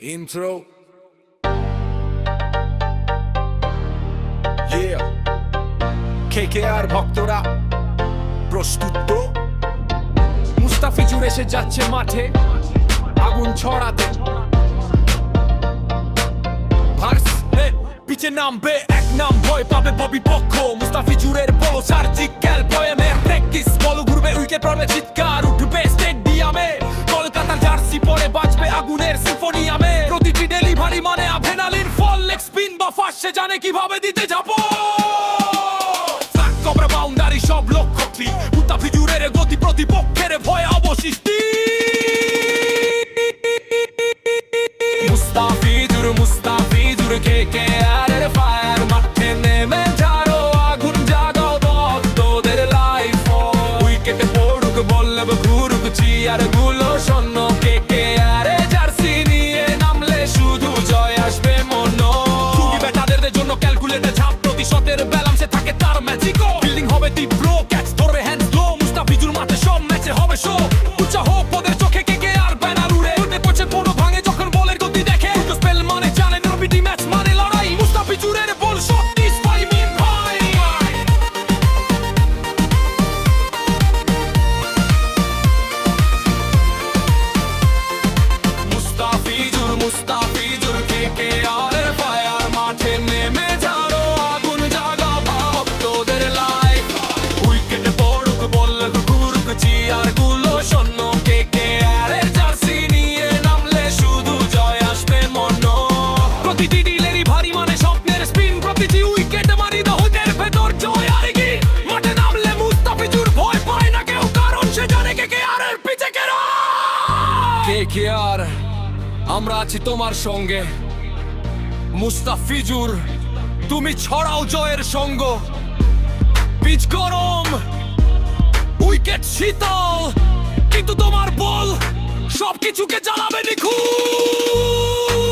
Intro. Yeah. KKR ভক্তরা প্রস্তুত তো? মুস্তাফিজুর এসে যাচ্ছে মাঠে, আগুন ছড়াতে পিছে নামবে, এক নাম ভয় পাবে ববি পক্ষ মুস্তাফিজুরের বলো, সার্জিক্যাল পয়েমে প্র্যাকটিস সে জানে কীভাবে দিতে যাব। কবরা বাউন্ডারি সব লক্ষ্য মুস্তাফিজুরের গতি প্রতিপক্ষের ভয় অবশিষ্টি। মুস্তাফিজুর মুস্তাফিজুর কে কে আর ফায়ার মাঠে নেমে আগুন জাগাও ভক্তদের লাইফ উইকেটে পড়ুক বলব ঘুরুক চিয়ারগুলো শূন্য প্রতিশতের ব্যালান্সে থাকে তার ম্যাজিকো বিল্ডিং হবে তীব্র ক্যাচ ধরবে হ্যান্ড মুস্তাফিজুর মাঠে সব ম্যাচে হবে শো উচ্চা কে কে আর? আমরা আছি তোমার সঙ্গে। মুস্তাফিজুর, তুমি ছড়াও জয়ের সঙ্গ। পিচ গরম, উইকেট শীতল, কিন্তু তোমার বল সবকিছুকে জ্বালাবে নিখুঁত।